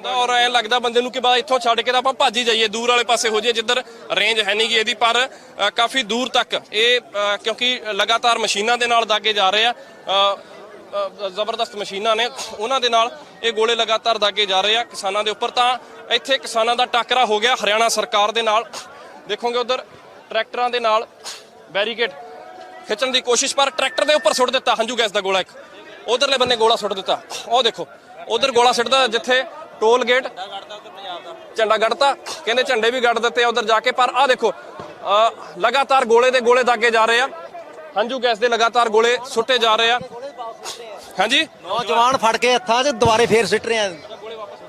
ਆਉਂਦਾ ਔਰ ਐ ਲੱਗਦਾ ਬੰਦੇ ਨੂੰ ਕਿ ਬਾ ਇੱਥੋਂ ਛੱਡ ਕੇ ਤਾਂ ਆਪਾਂ ਭੱਜ ਹੀ ਜਾਈਏ, ਦੂਰ ਵਾਲੇ ਪਾਸੇ ਹੋ ਜਾਈਏ, ਜਿੱਧਰ ਰੇਂਜ ਹੈ ਨਹੀਂਗੀ ਇਹਦੀ, ਪਰ ਕਾਫੀ ਦੂਰ ਤੱਕ ਇਹ ਕਿਉਂਕਿ ਲਗਾਤਾਰ ਮਸ਼ੀਨਾਂ ਦੇ ਨਾਲ ਦਾਗੇ ਜਾ ਰਹੇ ਆ ਜ਼ਬਰਦਸਤ ਮਸ਼ੀਨਾਂ ਨੇ, ਉਹਨਾਂ ਦੇ ਨਾਲ ਇਹ ਗੋਲੇ ਲਗਾਤਾਰ ਦਾਗੇ ਜਾ ਰਹੇ ਆ ਕਿਸਾਨਾਂ ਦੇ ਉੱਪਰ। ਤਾਂ ਇੱਥੇ ਕਿਸਾਨਾਂ ਦਾ ਟਾਕਰਾ ਹੋ ਗਿਆ ਹਰਿਆਣਾ ਸਰਕਾਰ ਦੇ ਨਾਲ। ਦੇਖੋਗੇ ਉਧਰ ਟਰੈਕਟਰਾਂ ਦੇ ਨਾਲ ਬੈਰੀਕੇਡ ਖਿੱਚਣ ਦੀ ਕੋਸ਼ਿਸ਼, ਪਰ ਟਰੈਕਟਰ ਦੇ ਉੱਪਰ ਸੁੱਟ ਦਿੱਤਾ ਹੰਝੂ ਗੈਸ ਦਾ ਗੋਲਾ ਇੱਕ। ਉਧਰਲੇ ਬੰਨੇ ਗੋਲਾ ਸੁੱਟ ਦਿੱਤਾ। ਉਹ ਦੇਖੋ, ਉਧਰ ਗੋਲਾ ਸੁੱਟਦਾ ਜਿੱਥੇ ਟੋਲ ਗੇਟ। ਝੰਡਾ ਗੱਡਤਾ ਕਹਿੰਦੇ ਝੰਡੇ ਵੀ ਗੱਡ ਦਿੱਤੇ ਉਧਰ ਜਾ ਕੇ ਪਰ ਆਹ ਦੇਖੋ ਲਗਾਤਾਰ ਗੋਲੇ ਦੇ ਗੋਲੇ ਦਾਗੇ ਜਾ ਰਹੇ ਆ। ਹੰਝੂ ਗੈਸ ਦੇ ਲਗਾਤਾਰ ਗੋਲੇ ਸੁੱਟੇ ਜਾ ਰਹੇ ਆ। ਹਾਂਜੀ? ਨੌਜਵਾਨ ਫੜ ਕੇ ਹੱਥਾਂ 'ਚ ਦੁਬਾਰੇ ਫੇਰ ਸਿੱਟ ਰਹੇ ਆ।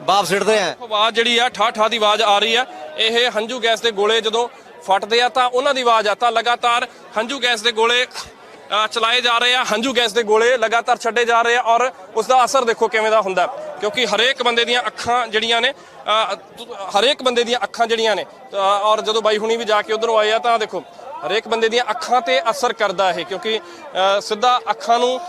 ਵਾਪਸ ਸਿੱਟਦੇ ਆ। ਆਵਾਜ਼ ਜਿਹੜੀ ਆ ਠਾ ਠਾ ਦੀ ਆਵਾਜ਼ ਆ ਰਹੀ ਆ। ਇਹ ਹੰਝੂ ਗੈਸ ਦੇ ਗੋਲੇ ਜਦੋਂ ਫਟਦੇ ਆ ਤਾਂ ਉਹਨਾਂ ਦੀ ਆਵਾਜ਼ ਆ ਤਾਂ ਲਗਾਤਾਰ ਹੰਝੂ ਗੈਸ ਦੇ ਗੋਲੇ ਚਲਾਏ ਜਾ ਰਹੇ ਆ। ਹੰਝੂ ਗੈਸ ਦੇ ਗੋਲੇ ਲਗਾਤਾਰ ਛੱਡੇ ਜਾ ਰਹੇ ਆ ਔਰ ਉਸ ਦਾ ਅਸਰ ਦੇਖੋ ਕਿਵੇਂ ਦਾ ਹੁੰਦਾ। ਕਿਉਂਕਿ ਹਰੇਕ ਬੰਦੇ ਦੀਆਂ ਅੱਖਾਂ ਜਿਹੜੀਆਂ ਨੇ ਹਰੇਕ ਬੰਦੇ ਦੀਆਂ ਅੱਖਾਂ ਜਿਹੜੀਆਂ ਨੇ ਔਰ ਜਦੋਂ ਬਾਈ ਹੁਣੀ ਵੀ ਜਾ ਕੇ ਉਧਰੋਂ ਆਏ ਆ ਤਾਂ ਦੇਖੋ, ਹਰੇਕ ਬੰਦੇ ਦੀਆਂ ਅੱਖਾਂ ਤੇ ਅਸਰ ਕਰਦਾ ਇਹ, ਕਿਉਂਕਿ ਸਿੱਧਾ ਅੱਖਾਂ ਨੂੰ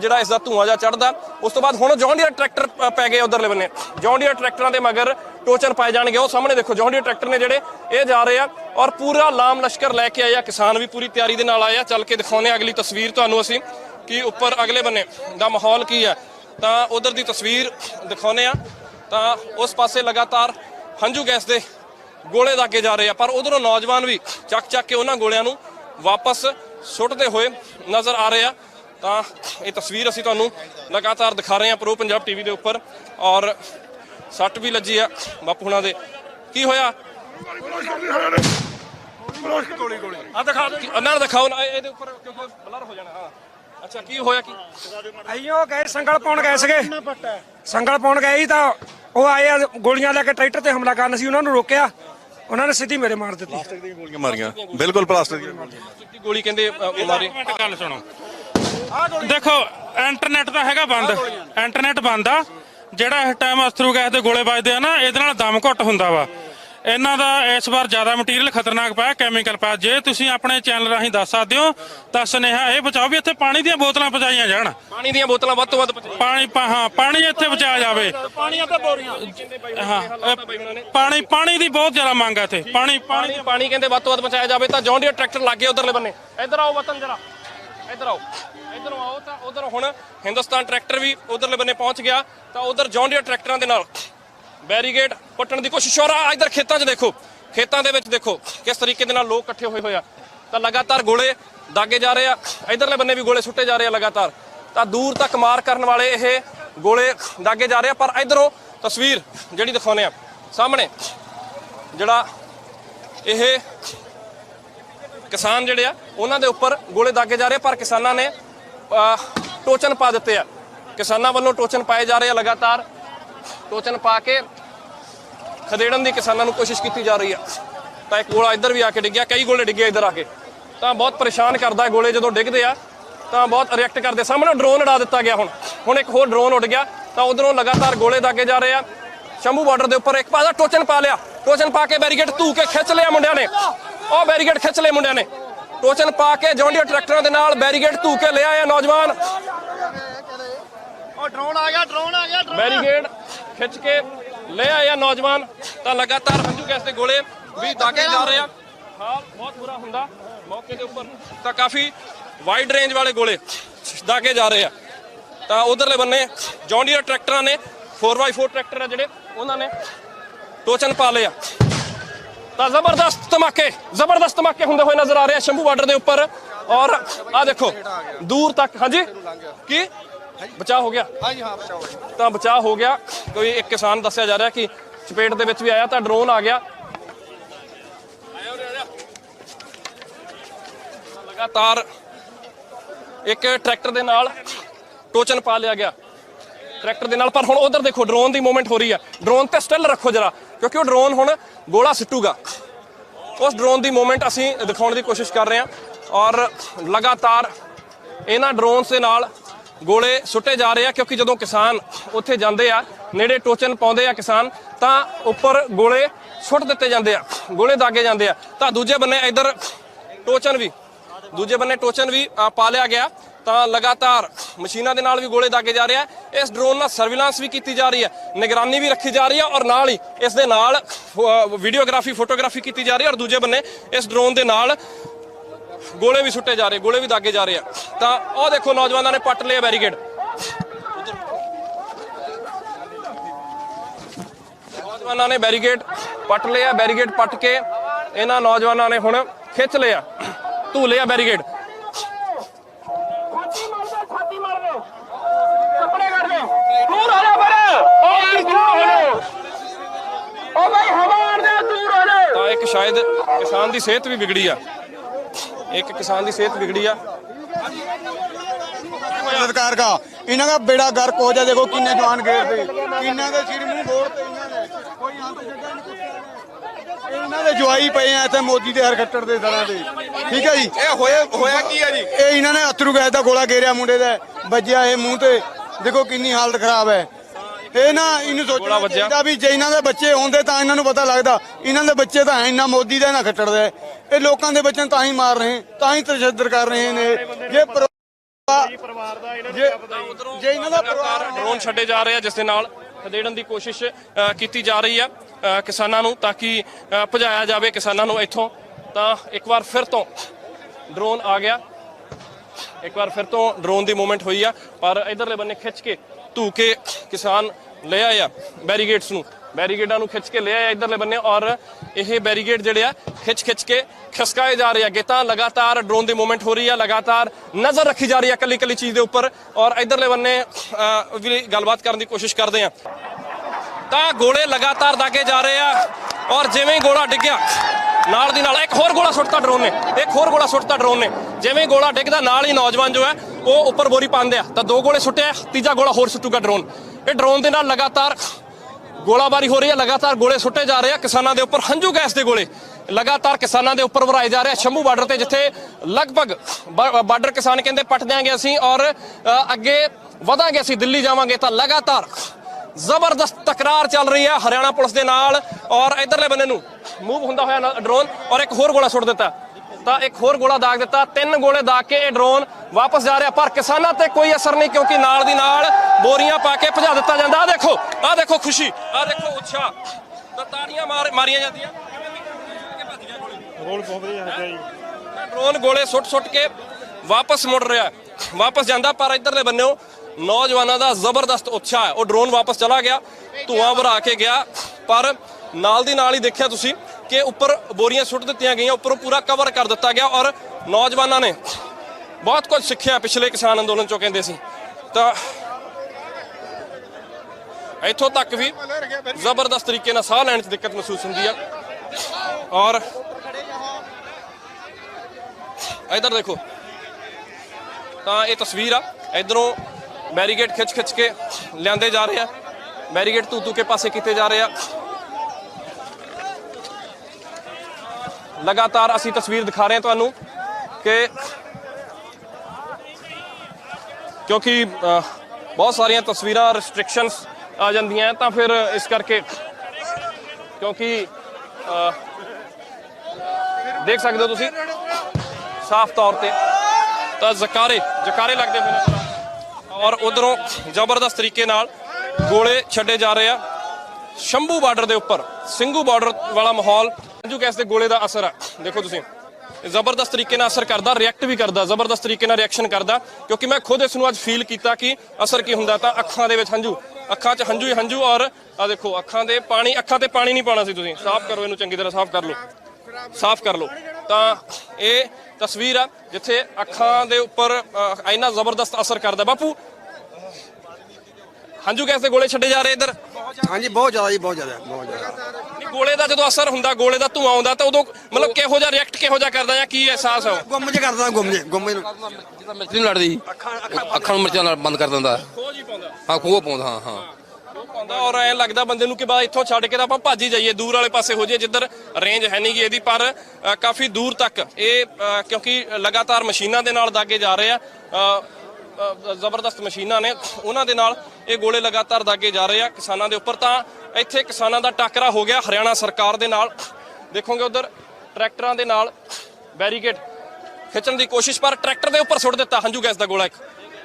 ਜਿਹੜਾ ਇਸ ਦਾ ਧੂਆਂ ਜਿਹਾ ਚੜਦਾ ਉਸ ਤੋਂ ਬਾਅਦ ਹੁਣ ਜੌਂਡੀਅਰ ਟਰੈਕਟਰ ਪੈ ਗਏ ਉਧਰਲੇ ਬੰਨੇ। ਜੌਂਡੀਅਰ ਟਰੈਕਟਰਾਂ ਦੇ ਮਗਰ ਟੋਚਨ ਪਾਏ ਜਾਣਗੇ। ਉਹ ਸਾਹਮਣੇ ਦੇਖੋ ਜੌਂਡੀਅਰ ਟਰੈਕਟਰ ਨੇ ਜਿਹੜੇ, ਇਹ ਜਾ ਰਹੇ ਆ, ਔਰ ਪੂਰਾ ਲਾਮ ਲਸ਼ਕਰ ਲੈ ਕੇ ਆਏ ਆ। ਕਿਸਾਨ ਵੀ ਪੂਰੀ ਤਿਆਰੀ ਦੇ ਨਾਲ ਆਏ ਆ। ਚੱਲ ਕੇ ਦਿਖਾਉਂਦੇ ਆ ਅਗਲੀ ਤਸਵੀਰ ਤੁਹਾਨੂੰ ਅਸੀਂ, ਕਿ ਉੱਪਰ ਅਗਲੇ ਬੰਨੇ ਦਾ ਮਾਹੌਲ ਕੀ ਹੈ। ਤਾਂ ਉਧਰ ਦੀ ਤਸਵੀਰ ਦਿਖਾਉਂਦੇ ਆ ਤਾਂ ਉਸ ਪਾਸੇ ਲਗਾਤਾਰ ਹੰਝੂ ਗੈਸ ਦੇ ਗੋਲੇ ਦਾਗੇ ਜਾ ਰਹੇ ਆ ਪਰ ਉਧਰੋਂ ਨੌਜਵਾਨ ਵੀ ਚੱਕ ਚੱਕ ਕੇ ਉਹਨਾਂ ਗੋਲਿਆਂ ਨੂੰ ਵਾਪਸ ਸੁੱਟਦੇ ਹੋਏ ਨਜ਼ਰ ਆ ਰਹੇ ਆ। ਤਾਂ ਇਹ ਤਸਵੀਰ ਅਸੀਂ ਤੁਹਾਨੂੰ ਲਗਾਤਾਰ ਦਿਖਾ ਰਹੇ ਹਾਂ ਪ੍ਰੋ ਪੰਜਾਬ ਟੀਵੀ ਦੇ ਉੱਪਰ ਔਰ ਸੱਟ ਵੀ ਲੱਜੀ ਆ। ਬਾਪੂ ਹੁਣਾਂ ਦੇ ਕੀ ਹੋਇਆ? ਆ ਦਿਖਾ ਦੇ ਉਹਨਾਂ ਨੂੰ ਦਿਖਾਓ ਨਾ ਇਹ- ਇਹਦੇ ਉੱਪਰ ਕਿਉਂਕਿ ਬਲਰ ਹੋ ਜਾਣਾ ਹਾਂ। ਅੱਛਾ ਕੀ ਹੋਇਆ ਕੀ? ਆਈਓ ਗਏ ਸੰਗਲ ਪਾਉਣ ਗਏ ਸੀਗੇ। ਸੰਗਲ ਪਾਉਣ ਗਏ ਸੀ ਤਾਂ ਉਹ ਆਏ ਆ ਗੋਲੀਆਂ ਲੈ ਕੇ ਟਰੈਕਟਰ ਤੇ ਹਮਲਾ ਕਰਨ ਸੀ ਉਹਨਾਂ ਨੂੰ ਰੋਕਿਆ। ਉਹਨਾਂ ਨੇ ਸਿੱਧੀ ਮੇਰੇ ਮਾਰ ਦਿੱਤੀ। ਦੀਆਂ ਗੋਲੀਆਂ ਮਾਰੀਆਂ। ਬਿਲਕੁਲ ਪਲਾਸਟਿਕ ਦੀਆਂ ਦੀ ਗੋਲੀ ਕਹਿੰਦੇ ਅ, ਮਾਰੀ। ਮਿੰਟ ਗੱਲ ਸੁਣੋ। ਦੇਖੋ ਇੰਟਰਨੈਟ ਤਾਂ ਹੈਗਾ ਬੰਦ। ਇੰਟਰਨੈਟ ਬੰਦ ਆ। ਜਿਹੜਾ ਇਸ ਟਾਈਮ ਅਸਥਰੂ ਗੈਸ ਦੇ ਗੋਲੇ ਵੱਜਦੇ ਆ ਨਾ ਇਹਦੇ ਨਾਲ ਦਮ ਘੁੱਟ ਹੁੰਦਾ ਵਾ। ਇਹਨਾਂ ਦਾ ਇਸ ਵਾਰ ਜ਼ਿਆਦਾ ਮਟੀਰੀਅਲ ਖਤਰਨਾਕ ਪਿਆ ਕੈਮੀਕਲ ਪਿਆ ਜੇ ਤੁਸੀਂ ਆਪਣੇ ਚੈਨਲ ਰਾਹੀਂ ਦੱਸ ਸਕਦੇ ਹੋ ਤਾਂ ਸੁਨੇਹਾ ਇਹ ਬਚਾਓ ਵੀ ਇੱਥੇ ਪਾਣੀ ਦੀਆਂ ਬੋਤਲਾਂ ਪਹੁੰਚਾਈਆਂ ਜਾਣ। ਪਾਣੀ ਦੀਆਂ ਬੋਤਲਾਂ ਵੱਧ ਤੋਂ ਵੱਧ ਪਹੁੰਚਾਈਆਂ। ਪਾਣੀ ਪਾ- ਹਾਂ ਪਾਣੀ ਇੱਥੇ ਬਚਾਇਆ ਜਾਵੇ। ਪਾਣੀਆਂ ਤੇ ਬੋਰੀਆਂ। ਹਾਂ ਇਹ ਪਾਣੀ ਪਾਣੀ ਦੀ ਬਹੁਤ ਜ਼ਿਆਦਾ ਮੰਗ ਹੈ ਇੱਥੇ। ਪਾਣੀ ਪਾਣੀ ਪਾਣੀ ਪਾਣੀ ਕਹਿੰਦੇ ਵੱਧ ਤੋਂ ਵੱਧ ਪਹੁੰਚਾਇਆ ਜਾਵੇ ਤਾਂ ਜੌਂਡੀਅਰ ਟਰੈਕਟਰ ਲੱਗੇ ਉਧਰਲੇ ਬੰਨੇ। ਇੱਧਰ ਆਓ ਵਤਨ ਜਰਾ। ਇੱਧਰ ਆਓ। ਇੱਧਰੋਂ ਆਓ ਤਾਂ ਉਧਰ ਹੁਣ ਹਿੰਦੁਸਤਾਨ ਟਰੈਕਟਰ ਵੀ ਉਧਰਲੇ ਬੰਨੇ ਪਹੁੰਚ ਗਿਆ ਤਾਂ ਉਧਰ ਜੌਂਡੀਅਰ ਟਰੈਕਟਰਾਂ ਦੇ ਨਾਲ। ਬੈਰੀਗੇਡ ਪੱਟਣ ਦੀ ਕੋਸ਼ਿਸ਼ ਹੋ ਰਹਾ। ਇੱਧਰ ਖੇਤਾਂ 'ਚ ਦੇਖੋ। ਖੇਤਾਂ ਦੇ ਵਿੱਚ ਦੇਖੋ ਕਿਸ ਤਰੀਕੇ ਦੇ ਨਾਲ ਲੋਕ ਇਕੱਠੇ ਹੋਏ ਹੋਏ ਆ। ਤਾਂ ਲਗਾਤਾਰ ਗੋਲੇ ਦਾਗੇ ਜਾ ਰਹੇ ਆ। ਇੱਧਰਲੇ ਬੰਨੇ ਵੀ ਗੋਲੇ ਸੁੱਟੇ ਜਾ ਰਹੇ ਆ ਲਗਾਤਾਰ। ਤਾਂ ਦੂਰ ਤੱਕ ਮਾਰ ਕਰਨ ਵਾਲੇ ਇਹ ਗੋਲੇ ਦਾਗੇ ਜਾ ਰਹੇ ਆ। ਪਰ ਇੱਧਰੋਂ ਤਸਵੀਰ ਜਿਹੜੀ ਦਿਖਾਉਂਦੇ ਆ ਸਾਹਮਣੇ ਜਿਹੜਾ ਇਹ ਕਿਸਾਨ ਜਿਹੜੇ ਆ ਉਹਨਾਂ ਦੇ ਉੱਪਰ ਗੋਲੇ ਦਾਗੇ ਜਾ ਰਹੇ ਆ, ਪਰ ਕਿਸਾਨਾਂ ਨੇ ਟੋਚਨ ਪਾ ਦਿੱਤੇ ਆ। ਕਿਸਾਨਾਂ ਵੱਲੋਂ ਟੋਚਨ ਪਾਏ ਜਾ ਰਹੇ ਆ ਲਗਾਤਾਰ। ਟੋਚਨ ਪਾ ਕੇ ਖਦੇੜਨ ਦੀ ਕਿਸਾਨਾਂ ਨੂੰ ਕੋਸ਼ਿਸ਼ ਕੀਤੀ ਜਾ ਰਹੀ ਆ। ਤਾਂ ਇੱਕ ਗੋਲਾ ਇੱਧਰ ਵੀ ਆ ਕੇ ਡਿੱਗਿਆ ਕਈ ਗੋਲੇ ਡਿੱਗੇ ਇੱਧਰ ਆ ਕੇ। ਤਾਂ ਬਹੁਤ ਪਰੇਸ਼ਾਨ ਕਰਦਾ ਹੈ ਗੋਲੇ ਜਦੋਂ ਡਿੱਗਦੇ ਆ ਤਾਂ ਬਹੁਤ ਰਿਐਕਟ ਕਰਦੇ। ਸਾਹਮਣੇ ਡਰੋਨ ਉਡਾ ਦਿੱਤਾ ਗਿਆ ਹੁਣ। ਹੁਣ ਇੱਕ ਹੋਰ ਡਰੋਨ ਉੱਡ ਗਿਆ ਤਾਂ ਉਧਰੋਂ ਲਗਾਤਾਰ ਗੋਲੇ ਦਾਗੇ ਜਾ ਰਹੇ ਆ। ਸ਼ੰਭੂ ਬਾਰਡਰ ਦੇ ਉੱਪਰ ਇੱਕ ਪਾਸਾ ਟੋਚਨ ਪਾ ਲਿਆ। ਟੋਚਨ ਪਾ ਕੇ ਬੈਰੀਗੇਡ ਧੂ ਕੇ ਖਿੱਚ ਲਿਆ ਮੁੰਡਿਆਂ ਨੇ। ਉਹ ਬੈਰੀਗੇਡ ਖਿੱਚ ਲਏ ਮੁੰਡਿਆਂ ਨੇ। ਟੋਚਨ ਪਾ ਕੇ ਜੌਂਡੀਆ ਟਰੈਕਟਰਾਂ ਦੇ ਨਾਲ ਬੈਰੀਗੇਡ ਧੂ ਕੇ ਲਿਆ ਆ ਨੌਜਵਾਨ। ਉਹ ਡਰੋਨ ਆ ਗਿਆ ਡਰੋਨ ਆ ਗਿਆ ਬੈਰੀਗੇਡ ਖਿੱਚ ਕੇ ਲੈ ਆਇਆ ਨੌਜਵਾਨ ਤਾਂ ਲਗਾਤਾਰ ਹੰਝੂ ਗੈਸ ਦੇ ਗੋਲੇ ਵੀ ਦਾਗੇ ਜਾ ਰਹੇ ਆ। ਹਾਲ ਬਹੁਤ ਬੁਰਾ ਹੁੰਦਾ। ਮੌਕੇ ਦੇ ਉੱਪਰ ਤਾਂ ਕਾਫੀ ਵਾਈਡ ਰੇਂਜ ਵਾਲੇ ਗੋਲੇ ਦਾਗੇ ਜਾ ਰਹੇ ਆ। ਤਾਂ ਉਧਰਲੇ ਬੰਨੇ ਜੌਂਡੀਅਰ ਟਰੈਕਟਰਾਂ ਨੇ 4x4 ਟਰੈਕਟਰ ਆ ਜਿਹੜੇ ਉਹਨਾਂ ਨੇ ਟੋਚਨ ਪਾ ਲਿਆ ਤਾਂ ਜ਼ਬਰਦਸਤ ਧਮਾਕੇ ਜ਼ਬਰਦਸਤ ਧਮਾਕੇ ਹੁੰਦੇ ਹੋਏ ਨਜ਼ਰ ਆ ਰਹੇ ਆ ਸ਼ੰਭੂ ਬਾਰਡਰ ਦੇ ਉੱਪਰ। ਔਰ ਆ ਦੇਖੋ ਦੂਰ ਤੱਕ ਹਾਂਜੀ? ਕੀ? ਬਚਾਅ ਹੋ ਗਿਆ। ਹਾਂਜੀ ਹਾਂ ਬਚਾਓ ਤਾਂ ਬਚਾਅ ਹੋ ਗਿਆ। ਕੋਈ ਇੱਕ ਕਿਸਾਨ ਦੱਸਿਆ ਜਾ ਰਿਹਾ ਕਿ ਚਪੇਟ ਦੇ ਵਿੱਚ ਵੀ ਆਇਆ ਤਾਂ ਡਰੋਨ ਆ ਗਿਆ। ਲਗਾਤਾਰ ਇੱਕ ਟਰੈਕਟਰ ਦੇ ਨਾਲ ਟੋਚਨ ਪਾ ਲਿਆ ਗਿਆ। ਟਰੈਕਟਰ ਦੇ ਨਾਲ ਪਰ ਹੁਣ ਉਧਰ ਦੇਖੋ ਡਰੋਨ ਦੀ ਮੂਵਮੈਂਟ ਹੋ ਰਹੀ ਹੈ। ਡਰੋਨ ਤੇ ਸਟਿਲ ਰੱਖੋ ਜਰਾ ਕਿਉਂਕਿ ਉਹ ਡਰੋਨ ਹੁਣ ਗੋਲਾ ਸਿੱਟੂਗਾ। ਉਸ ਡਰੋਨ ਦੀ ਮੂਵਮੈਂਟ ਅਸੀਂ ਦਿਖਾਉਣ ਦੀ ਕੋਸ਼ਿਸ਼ ਕਰ ਰਹੇ ਹਾਂ। ਔਰ ਲਗਾਤਾਰ ਇਹਨਾਂ ਡਰੋਨਸ ਦੇ ਨਾਲ ਗੋਲੇ ਸੁੱਟੇ ਜਾ ਰਹੇ ਆ ਕਿਉਂਕਿ ਜਦੋਂ ਕਿਸਾਨ ਉੱਥੇ ਜਾਂਦੇ ਆ, ਨੇੜੇ ਟੋਚਨ ਪਾਉਂਦੇ ਆ ਕਿਸਾਨ, ਤਾਂ ਉੱਪਰ ਗੋਲੇ ਸੁੱਟ ਦਿੱਤੇ ਜਾਂਦੇ ਆ, ਗੋਲੇ ਦਾਗੇ ਜਾਂਦੇ ਆ। ਤਾਂ ਦੂਜੇ ਬੰਨੇ ਇੱਧਰ ਟੋਚਨ ਵੀ, ਦੂਜੇ ਬੰਨੇ ਟੋਚਨ ਵੀ ਪਾ ਲਿਆ ਗਿਆ। ਤਾਂ ਲਗਾਤਾਰ ਮਸ਼ੀਨਾਂ ਦੇ ਨਾਲ ਵੀ ਗੋਲੇ ਦਾਗੇ ਜਾ ਰਹੇ ਆ। ਇਸ ਡਰੋਨ ਨਾਲ ਸਰਵੇਲੈਂਸ ਵੀ ਕੀਤੀ ਜਾ ਰਹੀ ਹੈ, ਨਿਗਰਾਨੀ ਵੀ ਰੱਖੀ ਜਾ ਰਹੀ ਹੈ ਔਰ ਨਾਲ ਹੀ ਇਸ ਦੇ ਨਾਲ ਵੀਡੀਓਗ੍ਰਾਫੀ ਫੋਟੋਗ੍ਰਾਫੀ ਕੀਤੀ ਜਾ ਰਹੀ ਹੈ ਔਰ ਦੂਜੇ ਬੰਨੇ ਇਸ ਡਰੋਨ ਦੇ ਨਾਲ ਗੋਲੇ ਵੀ ਸੁੱਟੇ ਜਾ ਰਹੇ ਗੋਲੇ ਵੀ ਦਾਗੇ ਜਾ ਰਹੇ ਆ। ਤਾਂ ਉਹ ਦੇਖੋ ਨੌਜਵਾਨਾਂ ਨੇ ਪੱਟ ਲਿਆ ਬੈਰੀਕੇਡ। ਨੌਜਵਾਨਾਂ ਨੇ ਬੈਰੀਕੇਡ ਪੱਟ ਲਿਆ ਬੈਰੀਕੇਡ ਪੱਟ ਕੇ ਇਹਨਾਂ ਨੌਜਵਾਨਾਂ ਨੇ ਹੁਣ ਖਿੱਚ ਲਿਆ ਧੂ ਲਿਆ ਬੈਰੀਕੇਡ। ਤਾਂ ਇੱਕ ਸ਼ਾਇਦ ਕਿਸਾਨ ਦੀ ਸਿਹਤ ਵੀ ਵਿਗੜੀ ਆ। ਇੱਕ ਕਿਸਾਨ ਦੀ ਸਿਹਤ ਵਿਗੜੀ ਆ। ਸਰਕਾਰ ਦਾ ਇਹਨਾਂ ਦਾ ਬੇੜਾ ਗਰਕ ਹੋ ਜਾ ਦੇਖੋ ਕਿੰਨੇ ਜਵਾਨ ਗੇਰਦੇ ਕਿੰਨਾ ਦੇ ਸਿਰ ਮੂੰਹ ਫੋੜਤੇ ਇਹਨਾਂ ਦੇ ਜਵਾਈ ਪਏ ਆ ਇੱਥੇ ਮੋਦੀ ਦੇ ਹਰ ਖੱਟੜ ਦੇ ਦਰਾਂ ਦੇ। ਠੀਕ ਹੈ ਜੀ? ਇਹ ਹੋਇਆ ਹੋਇਆ ਕੀ ਹੈ ਜੀ? ਇਹ ਇਹਨਾਂ ਨੇ ਅਥਰੂ ਗੈਸ ਦਾ ਗੋਲਾ ਗੇਰਿਆ ਮੁੰਡੇ ਦਾ ਵੱਜਿਆ ਇਹ ਮੂੰਹ ਤੇ। ਦੇਖੋ ਕਿੰਨੀ ਹਾਲਤ ਖਰਾਬ ਹੈ। ਇਹ ਨਾ ਇਹਨੂੰ ਸੋਚਣਾ। ਚਾਹੀਦਾ ਵੀ ਜੇ ਇਹਨਾਂ ਦੇ ਬੱਚੇ ਹੁੰਦੇ ਤਾਂ ਇਹਨਾਂ ਨੂੰ ਪਤਾ ਲੱਗਦਾ ਇਹਨਾਂ ਦੇ ਬੱਚੇ ਤਾਂ ਇੰਨਾ ਮੋਦੀ ਦਾ ਨਾ ਖੱਟੜ ਦਾ। ਇਹ ਲੋਕਾਂ ਦੇ ਬੱਚਿਆਂ ਨੂੰ ਤਾਂ ਹੀ ਮਾਰ ਰਹੇ ਤਾਂ ਹੀ ਤਸ਼ੱਦਦ ਕਰ ਰਹੇ ਨੇ ਜੇ ਪਰਿਵਾਰ ਜੇ ਜੇ ਇਹਨਾਂ ਦਾ ਪਰਿਵਾਰ ਡਰੋਨ ਛੱਡੇ ਜਾ ਰਹੇ ਆ ਜਿਸ ਦੇ ਨਾਲ ਖਦੇੜਨ ਦੀ ਕੋਸ਼ਿਸ਼ ਕੀਤੀ ਜਾ ਰਹੀ ਆ ਕਿਸਾਨਾਂ ਨੂੰ ਤਾਂ ਕਿ ਭਜਾਇਆ ਜਾਵੇ ਕਿਸਾਨਾਂ ਨੂੰ ਇੱਥੋਂ ਤਾਂ ਇੱਕ ਵਾਰ ਫਿਰ ਤੋਂ ਡਰੋਨ ਆ ਗਿਆ ਇੱਕ ਵਾਰ ਫਿਰ ਤੋਂ ਡਰੋਨ ਦੀ ਮੂਵਮੈਂਟ ਹੋਈ ਆ ਪਰ ਇਧਰਲੇ ਬੰਨੇ ਖਿੱਚ ਕੇ ਧੂ ਕੇ ਕਿਸਾਨ ਲੈ ਆਏ ਆ ਬੈਰੀਗੇਡਸ ਨੂੰ। ਬੈਰੀਗੇਡਾਂ ਨੂੰ ਖਿੱਚ ਕੇ ਲੈ ਆਏ ਇਧਰਲੇ ਬੰਨੇ ਔਰ ਇਹ ਬੈਰੀਗੇਡ ਜਿਹੜੇ ਆ ਖਿੱਚ ਖਿੱਚ ਕੇ ਖਿਸਕਾਏ ਜਾ ਰਹੇ ਆ ਤਾਂ। ਲਗਾਤਾਰ ਡਰੋਨ ਦੀ ਮੂਵਮੈਂਟ ਹੋ ਰਹੀ ਆ, ਲਗਾਤਾਰ ਨਜ਼ਰ ਰੱਖੀ ਜਾ ਰਹੀ ਆ ਕੱਲੀ ਕੱਲੀ ਚੀਜ਼ ਦੇ ਉੱਪਰ। ਔਰ ਇਧਰਲੇ ਬੰਨੇ ਵੀ ਗੱਲਬਾਤ ਕਰਨ ਦੀ ਕੋਸ਼ਿਸ਼ ਕਰਦੇ ਆ। ਤਾਂ ਗੋਲੇ ਲਗਾਤਾਰ ਦਾਗੇ ਜਾ ਰਹੇ ਆ ਔਰ ਜਿਵੇਂ ਗੋਲਾ ਡਿੱਗਿਆ, ਨਾਲ ਦੀ ਨਾਲ ਇੱਕ ਹੋਰ ਗੋਲਾ ਸੁੱਟਤਾ ਡਰੋਨ ਨੇ। ਇੱਕ ਹੋਰ ਗੋਲਾ ਸੁੱਟਤਾ ਡਰੋਨ ਨੇ। ਜਿਵੇਂ ਗੋਲਾ ਡਿੱਗਦਾ, ਨਾਲ ਹੀ ਨੌਜਵਾਨ ਜੋ ਹੈ, ਉਹ ਉੱਪਰ ਬੋਰੀ ਪਾਉਂਦੇ ਆ। ਤਾਂ ਦੋ ਗੋਲੇ ਸੁੱਟਿਆ ਤੀਜਾ ਗੋਲਾ ਹੋਰ ਸੁੱਟੂਗਾ ਡਰੋਨ। ਇਹ ਡਰੋਨ ਦੇ ਨਾਲ ਲਗਾਤਾਰ ਗੋਲਾਬਾਰੀ ਹੋ ਰਹੀ ਹੈ, ਲਗਾਤਾਰ ਗੋਲੇ ਸੁੱਟੇ ਜਾ ਰਹੇ ਆ। ਕਿਸਾਨਾਂ ਦੇ ਉੱਪਰ ਹੰਝੂ ਗੈਸ ਦੇ ਗੋਲੇ। ਲਗਾਤਾਰ ਕਿਸਾਨਾਂ ਦੇ ਉੱਪਰ ਵਰਾਏ ਜਾ ਰਹੇ ਆ। ਸ਼ੰਭੂ ਬਾਰਡਰ ਤੇ ਜਿੱਥੇ ਲਗਭਗ ਬਾ- ਬਾਰਡਰ ਕਿਸਾਨ ਕਹਿੰਦੇ ਪੱਟ ਦਿਆਂਗੇ ਅਸੀਂ ਔਰ ਅੱਗੇ ਵਧਾਂਗੇ ਅਸੀਂ ਦਿੱਲੀ ਜਾਵਾਂਗੇ ਤਾਂ ਲਗਾਤਾਰ ਜ਼ਬਰਦਸਤ ਤਕਰਾਰ ਚੱਲ ਰਹੀ ਹੈ ਹਰਿਆਣਾ ਪੁਲਿਸ ਦੇ ਨਾਲ। ਔਰ ਇਧਰਲੇ ਬੰਨੇ ਨੂੰ ਮੂਵ ਹੁੰਦਾ ਹੋਇਆ ਡਰੋਨ ਔਰ ਇੱਕ ਹੋਰ ਗੋਲਾ ਸੁੱਟ ਦਿੱਤਾ। ਤਾਂ ਇੱਕ ਹੋਰ ਗੋਲਾ ਦਾਗ ਦਿੱਤਾ ਤਿੰਨ ਗੋਲੇ ਦਾਗ ਕੇ ਇਹ ਡਰੋਨ ਵਾਪਸ ਜਾ ਰਿਹਾ। ਪਰ ਕਿਸਾਨਾਂ ਤੇ ਕੋਈ ਅਸਰ ਨਹੀਂ ਕਿਉਂਕਿ ਨਾਲ ਦੀ ਨਾਲ ਬੋਰੀਆਂ ਪਾ ਕੇ ਭਜਾ ਦਿੱਤਾ ਜਾਂਦਾ। ਆ ਦੇਖੋ ਆ ਦੇਖੋ ਖੁਸ਼ੀ ਆ ਦੇਖੋ ਉਤਸ਼ਾਹ। ਤਾਂ ਤਾੜੀਆਂ ਮਾਰ ਮਾਰੀਆਂ ਜਾਂਦੀਆਂ। ਰੋਲ ਬਹੁਤ ਵਧੀਆ ਹੈ ਜੀ। ਡਰੋਨ ਗੋਲੇ ਸੁੱਟ ਸੁੱਟ ਕੇ ਵਾਪਸ ਮੁੜ ਰਿਹਾ। ਵਾਪਸ ਜਾਂਦਾ ਪਰ ਇਧਰਲੇ ਬੰਨਿਓ ਨੌਜਵਾਨਾਂ ਦਾ ਜ਼ਬਰਦਸਤ ਉਤਸ਼ਾਹ ਹੈ। ਉਹ ਡਰੋਨ ਵਾਪਸ ਚਲਾ ਗਿਆ ਧੂਆਂ ਭਰਾ ਕੇ ਗਿਆ। ਪਰ ਨਾਲ ਦੀ ਨਾਲ ਹੀ ਦੇਖਿਆ ਤੁਸੀਂ ਕਿ ਉੱਪਰ ਬੋਰੀਆਂ ਸੁੱਟ ਦਿੱਤੀਆਂ ਗਈਆਂ, ਉੱਪਰੋਂ ਪੂਰਾ ਕਵਰ ਕਰ ਦਿੱਤਾ ਗਿਆ ਔਰ ਨੌਜਵਾਨਾਂ ਨੇ ਬਹੁਤ ਕੁਝ ਸਿੱਖਿਆ ਪਿਛਲੇ ਕਿਸਾਨ ਅੰਦੋਲਨ ਚੋਂ ਕਹਿੰਦੇ ਸੀ। ਤਾਂ ਇੱਥੋਂ ਤੱਕ ਵੀ ਜ਼ਬਰਦਸਤ ਤਰੀਕੇ ਨਾਲ ਸਾਹ ਲੈਣ 'ਚ ਦਿੱਕਤ ਮਹਿਸੂਸ ਹੁੰਦੀ ਆ। ਔਰ ਇਧਰ ਦੇਖੋ, ਤਾਂ ਇਹ ਤਸਵੀਰ ਆ, ਇਧਰੋਂ ਬੈਰੀਗੇਡ ਖਿੱਚ ਖਿੱਚ ਕੇ ਲਿਆਂਦੇ ਜਾ ਰਹੇ ਆ ਬੈਰੀਗੇਡ ਤੂ ਤੂ ਕੇ ਪਾਸੇ ਕੀਤੇ ਜਾ ਰਹੇ ਆ। ਲਗਾਤਾਰ ਅਸੀਂ ਤਸਵੀਰ ਦਿਖਾ ਰਹੇ ਹਾਂ ਤੁਹਾਨੂੰ ਕਿ ਕਿਉਂਕਿ ਬਹੁਤ ਸਾਰੀਆਂ ਤਸਵੀਰਾਂ ਰੈਸਟ੍ਰਿਕਸ਼ਨਸ ਆ ਜਾਂਦੀਆਂ ਤਾਂ ਫਿਰ ਇਸ ਕਰਕੇ ਕਿਉਂਕਿ ਦੇਖ ਸਕਦੇ ਹੋ ਤੁਸੀਂ, ਸਾਫ਼ ਤੌਰ ਤੇ ਤਾਂ ਜ਼ਕਾਰੇ ਜ਼ਕਾਰੇ ਲੱਗਦੇ ਪਏ ਨੇ। ਔਰ ਉਧਰੋਂ ਜ਼ਬਰਦਸਤ ਤਰੀਕੇ ਨਾਲ ਗੋਲੇ ਛੱਡੇ ਜਾ ਰਹੇ ਆ। ਸ਼ੰਭੂ ਬਾਰਡਰ ਦੇ ਉੱਪਰ, ਸਿੰਘੂ ਬਾਰਡਰ ਵਾਲਾ ਮਾਹੌਲ ਜੋ ਗੈਸ ਦੇ ਗੋਲੇ ਦਾ ਅਸਰ ਆ। ਦੇਖੋ ਤੁਸੀਂ ਜ਼ਬਰਦਸਤ ਤਰੀਕੇ ਨਾਲ ਅਸਰ ਕਰਦਾ ਰਿਐਕਟ ਵੀ ਕਰਦਾ, ਜ਼ਬਰਦਸਤ ਤਰੀਕੇ ਨਾਲ ਰਿਐਕਸ਼ਨ ਕਰਦਾ, ਕਿਉਂਕਿ ਮੈਂ ਖੁਦ ਇਸ ਨੂੰ ਅੱਜ ਫੀਲ ਕੀਤਾ ਕਿ ਅਸਰ ਕੀ ਹੁੰਦਾ ਤਾਂ ਅੱਖਾਂ ਦੇ ਵਿੱਚ ਹੰਝੂ, ਅੱਖਾਂ 'ਚ ਹੰਝੂ ਹੀ ਹੰਝੂ ਔਰ ਆ ਦੇਖੋ, ਅੱਖਾਂ ਦੇ ਪਾਣੀ, ਅੱਖਾਂ ਤੇ ਪਾਣੀ ਨਹੀਂ ਪਾਉਣਾ ਸੀ ਤੁਸੀਂ। ਸਾਫ਼ ਕਰੋ ਇਹਨੂੰ ਚੰਗੀ ਤਰ੍ਹਾਂ, ਸਾਫ਼ ਕਰ ਲਓ। ਸਾਫ਼ ਕਰ ਲਓ। ਤਾਂ ਇਹ ਤਸਵੀਰ ਆ, ਜਿੱਥੇ ਅੱਖਾਂ ਦੇ ਉੱਪਰ ਇੰਨਾ ਜ਼ਬਰਦਸਤ ਅਸਰ ਕਰਦਾ। ਬਾਪੂ, ਹੰਝੂ ਗੈਸ ਦੇ ਗੋਲੇ ਛੱਡੇ ਜਾ ਰਹੇ ਇੱਧਰ। ਹਾਂਜੀ, ਬਹੁਤ ਜ਼ਿਆਦਾ ਜੀ, ਬਹੁਤ ਜ਼ਿਆਦਾ ਬਹੁਤ ਜ਼ਿਆਦਾ। ਗੋਲੇ ਦਾ ਜਦੋਂ ਅਸਰ ਹੁੰਦਾ ਗੋਲੇ ਦਾ ਧੂਆਂ ਆਉਂਦਾ ਤਾਂ ਉਦੋਂ ਮਤਲਬ ਕਿਹੋ ਜਿਹਾ ਰਿਐਕਟ ਕਿਹੋ ਜਿਹਾ ਕਰਦਾ ਜਾਂ ਕੀ ਅਹਿਸਾਸ ਹੈ ਗੁੰਮ ਜੇ ਕਰਦਾ ਗੁੰਮ ਜੇ ਗੁੰਮ ਜੇ। ਜਿੱਦਾਂ ਮਿਰਚ ਨਹੀਂ ਲੜਦੀ ਅੱਖਾਂ ਨੂੰ ਮਿਰਚਾਂ ਨਾਲ ਬੰਦ ਕਰ ਦਿੰਦਾ। ਹੀ ਪਾਉਂਦਾ। ਹਾਂ ਖੂਹ ਪਾਉਂਦਾ ਹਾਂ ਹਾਂ। ਪਾਉਂਦਾ ਔਰ ਐਂ ਲੱਗਦਾ ਬੰਦੇ ਨੂੰ ਕਿ ਬਾ ਇੱਥੋਂ ਛੱਡ ਕੇ ਤਾਂ ਆਪਾਂ ਭੱਜ ਹੀ ਜਾਈਏ ਦੂਰ ਵਾਲੇ ਪਾਸੇ ਹੋ ਜਾਈਏ ਜਿੱਧਰ ਰੇਂਜ ਹੈ ਨਹੀਂਗੀ ਇਹਦੀ ਪਰ ਕਾਫੀ ਦੂਰ ਤੱਕ ਇਹ ਕਿਉਂਕਿ ਲਗਾਤਾਰ ਮਸ਼ੀਨਾਂ ਦੇ ਨਾਲ ਦਾਗੇ ਜਾ ਰਹੇ ਆ ਜ਼ਬਰਦਸਤ ਮਸ਼ੀਨਾਂ ਨੇ। ਉਹਨਾਂ ਦੇ ਨਾਲ ਇਹ ਗੋਲੇ ਲਗਾਤਾਰ ਦਾਗੇ ਜਾ ਰਹੇ ਆ ਕਿਸਾਨਾਂ ਦੇ ਉੱਪਰ। ਤਾਂ ਇੱਥੇ ਕਿਸਾਨਾਂ ਦਾ ਟੱਕਰਾ ਹੋ ਗਿਆ ਹਰਿਆਣਾ ਸਰਕਾਰ ਦੇ ਨਾਲ। ਦੇਖੋਗੇ ਉਧਰ, ਟਰੈਕਟਰਾਂ ਦੇ ਨਾਲ ਬੈਰੀਕੇਡ ਖਿੱਚਣ ਦੀ ਕੋਸ਼ਿਸ਼, ਪਰ ਟਰੈਕਟਰ ਦੇ ਉੱਪਰ ਸੁੱਟ ਦਿੱਤਾ ਹੰਝੂ ਗੈਸ ਦਾ ਗੋਲਾ ਇੱਕ।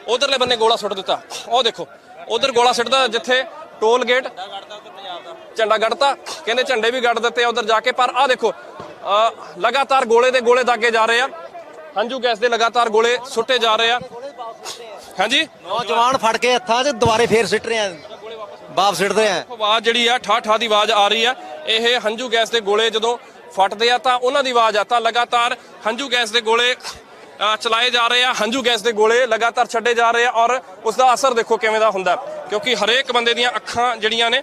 ਉਧਰਲੇ ਬੰਨੇ ਗੋਲਾ ਸੁੱਟ ਦਿੱਤਾ। ਉਹ ਦੇਖੋ, ਉਧਰ ਗੋਲਾ ਸੁੱਟਦਾ ਜਿੱਥੇ ਟੋਲ ਗੇਟ ਝੰਡਾ ਗੱਡਤਾ ਕਹਿੰਦੇ ਝੰਡੇ ਵੀ ਗੱਡ ਦਿੱਤੇ ਉਧਰ ਜਾ ਕੇ, ਪਰ ਆਹ ਦੇਖੋ ਲਗਾਤਾਰ ਗੋਲੇ ਦੇ ਗੋਲੇ ਦਾਗੇ ਜਾ ਰਹੇ ਆ। ਹੰਝੂ ਗੈਸ ਦੇ ਲਗਾਤਾਰ ਗੋਲੇ ਸੁੱਟੇ ਜਾ ਰਹੇ ਆ। ਹਾਂਜੀ? ਨੌਜਵਾਨ ਫੜ ਕੇ ਹੱਥਾਂ 'ਚ ਦੁਬਾਰੇ ਫੇਰ ਸਿੱਟ ਰਹੇ ਆ। ਵਾਪਸ ਸਿੱਟਦੇ ਆ। ਆਵਾਜ਼ ਜਿਹੜੀ ਆ ਠਾ ਠਾ ਦੀ ਆਵਾਜ਼ ਆ ਰਹੀ ਆ। ਇਹ ਹੰਝੂ ਗੈਸ ਦੇ ਗੋਲੇ ਜਦੋਂ ਫਟਦੇ ਆ ਤਾਂ ਉਹਨਾਂ ਦੀ ਆਵਾਜ਼ ਆ। ਤਾਂ ਲਗਾਤਾਰ ਹੰਝੂ ਗੈਸ ਦੇ ਗੋਲੇ ਚਲਾਏ ਜਾ ਰਹੇ ਆ। ਹੰਝੂ ਗੈਸ ਦੇ ਗੋਲੇ ਲਗਾਤਾਰ ਛੱਡੇ ਜਾ ਰਹੇ ਆ ਔਰ ਉਸ ਦਾ ਅਸਰ ਦੇਖੋ ਕਿਵੇਂ ਦਾ ਹੁੰਦਾ। ਕਿਉਂਕਿ ਹਰੇਕ ਬੰਦੇ ਦੀਆਂ ਅੱਖਾਂ ਜਿਹੜੀਆਂ ਨੇ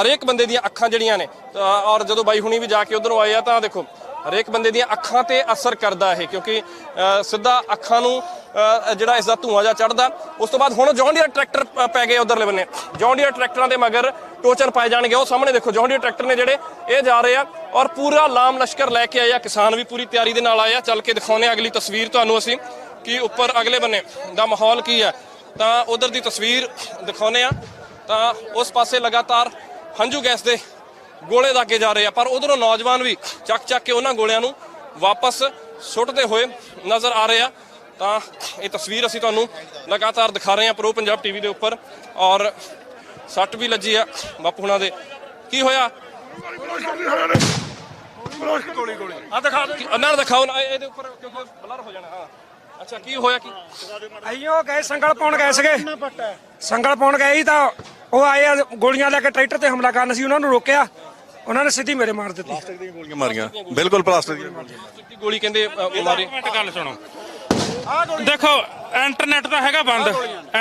ਹਰੇਕ ਬੰਦੇ ਦੀਆਂ ਅੱਖਾਂ ਜਿਹੜੀਆਂ ਨੇ ਔਰ ਜਦੋਂ ਬਾਈ ਹੁਣੀ ਵੀ ਜਾ ਕੇ ਉਧਰੋਂ ਆਏ ਆ ਤਾਂ ਦੇਖੋ ਹਰੇਕ ਬੰਦੇ ਦੀਆਂ ਅੱਖਾਂ ਤੇ ਅਸਰ ਕਰਦਾ ਇਹ, ਕਿਉਂਕਿ ਸਿੱਧਾ ਅੱਖਾਂ ਨੂੰ ਜਿਹੜਾ ਇਸ ਦਾ ਧੂਆਂ ਜਿਹਾ ਚੜਦਾ ਉਸ ਤੋਂ ਬਾਅਦ ਹੁਣ ਜੌਂਡੀਅਰ ਟਰੈਕਟਰ ਪੈ ਗਏ ਉਧਰਲੇ ਬੰਨੇ। ਜੌਂਡੀਅਰ ਟਰੈਕਟਰਾਂ ਦੇ ਮਗਰ ਟੋਚਨ ਪਾਏ ਜਾਣਗੇ। ਉਹ ਸਾਹਮਣੇ ਦੇਖੋ ਜੌਂਡੀਅਰ ਟਰੈਕਟਰ ਨੇ ਜਿਹੜੇ ਇਹ ਜਾ ਰਹੇ ਆ ਔਰ ਪੂਰਾ ਲਾਮ ਲਸ਼ਕਰ ਲੈ ਕੇ ਆਏ ਆ। ਕਿਸਾਨ ਵੀ ਪੂਰੀ ਤਿਆਰੀ ਦੇ ਨਾਲ ਆਏ ਆ। ਚੱਲ ਕੇ ਦਿਖਾਉਨੇ ਅਗਲੀ ਤਸਵੀਰ ਤੁਹਾਨੂੰ ਅਸੀਂ ਕਿ ਉੱਪਰ ਅਗਲੇ ਬੰਨੇ ਦਾ ਮਾਹੌਲ ਕੀ ਹੈ। ਤਾਂ ਉਧਰ ਦੀ ਤਸਵੀਰ ਦਿਖਾਉਨੇ ਆ। ਤਾਂ ਉਸ ਪਾਸੇ ਲਗਾਤਾਰ ਹੰਝੂ ਗੈਸ ਦੇ ਗੋਲੇ ਦਾਗੇ ਜਾ ਰਹੇ ਆ। ਪਰ ਉਧਰੋਂ ਨੌਜਵਾਨ ਵੀ ਚੱਕ ਚੱਕ ਕੇ ਉਹਨਾਂ ਗੋਲਿਆਂ ਨੂੰ ਵਾਪਸ ਸੁੱਟਦੇ ਹੋਏ ਨਜ਼ਰ ਆ ਰਹੇ ਆ। ਤਾਂ ਇਹ ਤਸਵੀਰ ਅਸੀਂ ਤੁਹਾਨੂੰ ਲਗਾਤਾਰ ਦਿਖਾ ਰਹੇ ਹਾਂ ਪ੍ਰੋ ਪੰਜਾਬ ਟੀਵੀ ਦੇ ਉੱਪਰ। ਔਰ ਸੱਟ ਵੀ ਲੱਜੀ ਆ ਬਾਪੂ ਹੁਣਾਂ ਦੇ। ਕੀ ਹੋਇਆ? ਆ ਦਿਖਾ ਉਹਨਾਂ ਨੂੰ ਦਿਖਾਓ ਨਾ ਇਹਦੇ ਉੱਪਰ ਕਿਉਂਕਿ ਬਲਰ ਹੋ ਜਾਣਾ, ਹਾਂ। ਅੱਛਾ, ਕੀ ਹੋਇਆ ਕੀ? ਆਈਓ ਗਏ ਸੰਗਲ ਪਾਉਣ ਗਏ ਸੀਗੇ। ਸੰਗਲ ਪਾਉਣ ਗਏ ਸੀ ਤਾਂ ਉਹ ਆਏ ਆ ਗੋਲੀਆਂ ਲੈ ਕੇ ਟਰੈਕਟਰ ਤੇ ਹਮਲਾ ਕਰਨ ਸੀ ਉਹਨਾਂ ਨੂੰ ਰੋਕਿਆ। ਉਹਨਾਂ ਨੇ ਸਿੱਧੀ ਮੇਰੇ ਮਾਰ ਦਿੱਤੀ। ਪਲਾਸਟਿਕ ਦੀਆਂ ਗੋਲੀਆਂ ਮਾਰੀਆਂ। ਬਿਲਕੁਲ ਪਲਾਸਟਿਕ ਦੀਆਂ ਦੀ ਗੋਲੀ ਕਹਿੰਦੇ ਅ, ਮਾਰੀ। ਮਿੰਟ ਗੱਲ ਸੁਣੋ। ਦੇਖੋ ਇੰਟਰਨੈਟ ਤਾਂ ਹੈਗਾ ਬੰਦ।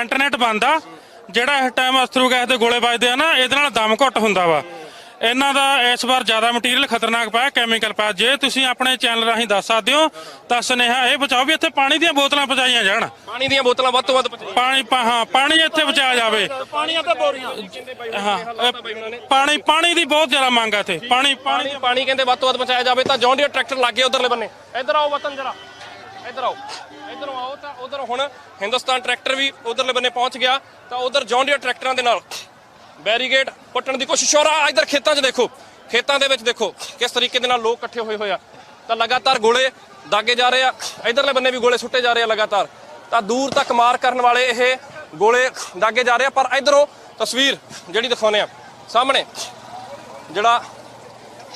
ਇੰਟਰਨੈਟ ਬੰਦ ਆ। ਜਿਹੜਾ ਇਸ ਟਾਈਮ ਅਸਥਰੂ ਗੈਸ ਦੇ ਗੋਲੇ ਵੱਜਦੇ ਆ ਨਾ ਇਹਦੇ ਨਾਲ ਦਮ ਘੁੱਟ ਹੁੰਦਾ ਵਾ। ਇਹਨਾਂ ਦਾ ਇਸ ਵਾਰ ਜ਼ਿਆਦਾ ਮਟੀਰੀਅਲ ਖਤਰਨਾਕ ਪਾਇਆ ਕੈਮੀਕਲ ਪਾਇਆ। ਜੇ ਤੁਸੀਂ ਆਪਣੇ ਚੈਨਲ ਰਾਹੀਂ ਦੱਸ ਸਕਦੇ ਹੋ ਤਾਂ ਸੁਨੇਹਾ ਇਹ ਬਚਾਓ ਵੀ ਇੱਥੇ ਪਾਣੀ ਦੀਆਂ ਬੋਤਲਾਂ ਪਹੁੰਚਾਈਆਂ ਜਾਣ। ਪਾਣੀ ਦੀਆਂ ਬੋਤਲਾਂ ਵੱਧ ਤੋਂ ਵੱਧ ਪਹੁੰਚਾਈਆਂ। ਪਾਣੀ ਪਾ- ਹਾਂ ਪਾਣੀ ਇੱਥੇ ਬਚਾਇਆ ਜਾਵੇ। ਪਾਣੀਆਂ ਤੇ ਬੋਰੀਆਂ। ਹਾਂ ਇਹ ਪਾਣੀ ਪਾਣੀ ਦੀ ਬਹੁਤ ਜ਼ਿਆਦਾ ਮੰਗ ਆ ਇੱਥੇ। ਪਾਣੀ ਪਾਣੀ ਪਾਣੀ ਪਾਣੀ ਕਹਿੰਦੇ ਵੱਧ ਤੋਂ ਵੱਧ ਪਹੁੰਚਾਇਆ ਜਾਵੇ ਤਾਂ ਜੌਂਡੀਅਰ ਟਰੈਕਟਰ ਲੱਗੇ ਉਧਰਲੇ ਬੰਨੇ। ਇੱਧਰ ਆਓ ਵਤਨ ਜਰਾ। ਇੱਧਰ ਆਓ। ਇੱਧਰੋਂ ਆਓ ਤਾਂ ਉਧਰ ਹੁਣ ਹਿੰਦੁਸਤਾਨ ਟਰੈਕਟਰ ਵੀ ਉਧਰਲੇ ਬੰਨੇ ਪਹੁੰਚ ਗਿਆ ਤਾਂ ਉਧਰ ਜੌਂਡੀਅਰ ਟਰੈਕਟਰਾਂ ਦੇ ਨਾਲ। ਬੈਰੀਗੇਡ ਪੁੱਟਣ ਦੀ ਕੋਸ਼ਿਸ਼ ਹੋ ਰਹਾ, ਇੱਧਰ ਖੇਤਾਂ 'ਚ ਦੇਖੋ। ਖੇਤਾਂ ਦੇ ਵਿੱਚ ਦੇਖੋ, ਕਿਸ ਤਰੀਕੇ ਦੇ ਨਾਲ ਲੋਕ ਇਕੱਠੇ ਹੋਏ ਹੋਏ ਆ। ਤਾਂ ਲਗਾਤਾਰ ਗੋਲੇ ਦਾਗੇ ਜਾ ਰਹੇ ਆ। ਇੱਧਰਲੇ ਬੰਨੇ ਵੀ ਗੋਲੇ ਸੁੱਟੇ ਜਾ ਰਹੇ ਆ ਲਗਾਤਾਰ। ਤਾਂ ਦੂਰ ਤੱਕ ਮਾਰ ਕਰਨ ਵਾਲੇ ਇਹ ਗੋਲੇ ਦਾਗੇ ਜਾ ਰਹੇ ਆ, ਪਰ ਇੱਧਰੋਂ ਤਸਵੀਰ ਜਿਹੜੀ ਦਿਖਾਉਂਦੇ ਆ, ਸਾਹਮਣੇ ਜਿਹੜਾ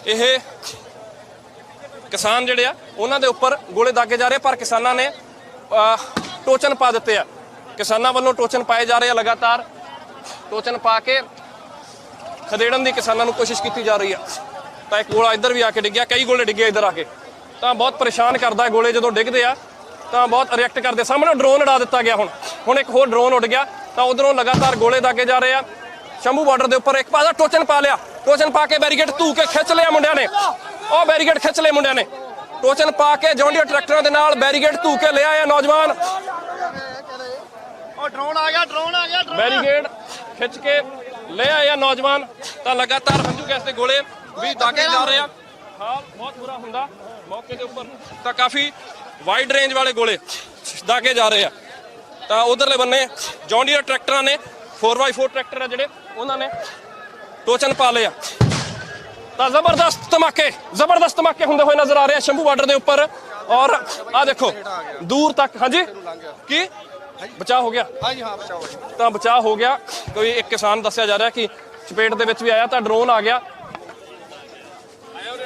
ਇਹ ਕਿਸਾਨ ਜਿਹੜੇ ਆ, ਉਹਨਾਂ ਦੇ ਉੱਪਰ ਗੋਲੇ ਦਾਗੇ ਜਾ ਰਹੇ ਪਰ ਕਿਸਾਨਾਂ ਨੇ ਟੋਚਨ ਪਾ ਦਿੱਤੇ ਆ। ਕਿਸਾਨਾਂ ਵੱਲੋਂ ਟੋਚਨ ਪਾਏ ਜਾ ਰਹੇ ਆ ਲਗਾਤਾਰ। ਟੋਚਨ ਪਾ ਕੇ ਖਦੇੜਨ ਦੀ ਕਿਸਾਨਾਂ ਨੂੰ ਕੋਸ਼ਿਸ਼ ਕੀਤੀ ਜਾ ਰਹੀ ਆ। ਤਾਂ ਇੱਕ ਗੋਲਾ ਇੱਧਰ ਵੀ ਆ ਕੇ ਡਿੱਗਿਆ ਕਈ ਗੋਲੇ ਡਿੱਗੇ ਇੱਧਰ ਆ ਕੇ। ਤਾਂ ਬਹੁਤ ਪਰੇਸ਼ਾਨ ਕਰਦਾ ਹੈ ਗੋਲੇ ਜਦੋਂ ਡਿੱਗਦੇ ਆ ਤਾਂ ਬਹੁਤ ਰਿਐਕਟ ਕਰਦੇ। ਸਾਹਮਣੇ ਡਰੋਨ ਉਡਾ ਦਿੱਤਾ ਗਿਆ ਹੁਣ। ਹੁਣ ਇੱਕ ਹੋਰ ਡਰੋਨ ਉੱਡ ਗਿਆ ਤਾਂ ਉਧਰੋਂ ਲਗਾਤਾਰ ਗੋਲੇ ਦਾਗੇ ਜਾ ਰਹੇ ਆ। ਸ਼ੰਭੂ ਬਾਰਡਰ ਦੇ ਉੱਪਰ ਇੱਕ ਪਾਸਾ ਟੋਚਨ ਪਾ ਲਿਆ। ਟੋਚਨ ਪਾ ਕੇ ਬੈਰੀਗੇਡ ਧੂ ਕੇ ਖਿੱਚ ਲਿਆ ਮੁੰਡਿਆਂ ਨੇ। ਉਹ ਬੈਰੀਗੇਡ ਖਿੱਚ ਲਏ ਮੁੰਡਿਆਂ ਨੇ। ਟੋਚਨ ਪਾ ਕੇ ਜੌਂਡੀਆ ਟਰੈਕਟਰਾਂ ਦੇ ਨਾਲ ਬੈਰੀਗੇਡ ਧੂ ਕੇ ਲਿਆ ਆ ਨੌਜਵਾਨ। ਉਹ ਡਰੋਨ ਆ ਗਿਆ ਡਰੋਨ ਆ ਗਿਆ ਬੈਰੀਗੇਡ ਖਿੱਚ ਕੇ ਲੈ ਆਇਆ ਨੌਜਵਾਨ ਤਾਂ ਲਗਾਤਾਰ ਹੰਝੂ ਗੈਸ ਦੇ ਗੋਲੇ ਵੀ ਦਾਗੇ ਜਾ ਰਹੇ ਆ। ਹਾਲ ਬਹੁਤ ਬੁਰਾ ਹੁੰਦਾ ਮੌਕੇ ਦੇ ਉੱਪਰ ਤਾਂ ਕਾਫੀ ਵਾਈਡ ਰੇਂਜ ਵਾਲੇ ਗੋਲੇ ਦਾਗੇ ਜਾ ਰਹੇ ਆ। ਤਾਂ ਉਧਰਲੇ ਬੰਨੇ ਜੌਂਡੀਅਰ ਟਰੈਕਟਰਾਂ ਨੇ 4x4 ਟਰੈਕਟਰ ਆ ਜਿਹੜੇ ਉਹਨਾਂ ਨੇ ਟੋਚਨ ਪਾ ਲਿਆ ਤਾਂ ਜ਼ਬਰਦਸਤ ਧਮਾਕੇ ਜ਼ਬਰਦਸਤ ਧਮਾਕੇ ਹੁੰਦੇ ਹੋਏ ਨਜ਼ਰ ਆ ਰਹੇ ਆ ਸ਼ੰਭੂ ਬਾਰਡਰ ਦੇ ਉੱਪਰ। ਔਰ ਆ ਦੇਖੋ ਦੂਰ ਤੱਕ ਹਾਂਜੀ ਕੀ ਬਚਾਅ ਹੋ ਗਿਆ। ਹਾਂਜੀ ਹਾਂ ਬਚਾਓ ਤਾਂ ਬਚਾਅ ਹੋ ਗਿਆ। ਕੋਈ ਇੱਕ ਕਿਸਾਨ ਦੱਸਿਆ ਜਾ ਰਿਹਾ ਕਿ ਚਪੇਟ ਦੇ ਵਿੱਚ ਵੀ ਆਇਆ ਤਾਂ ਡਰੋਨ ਆ ਗਿਆ।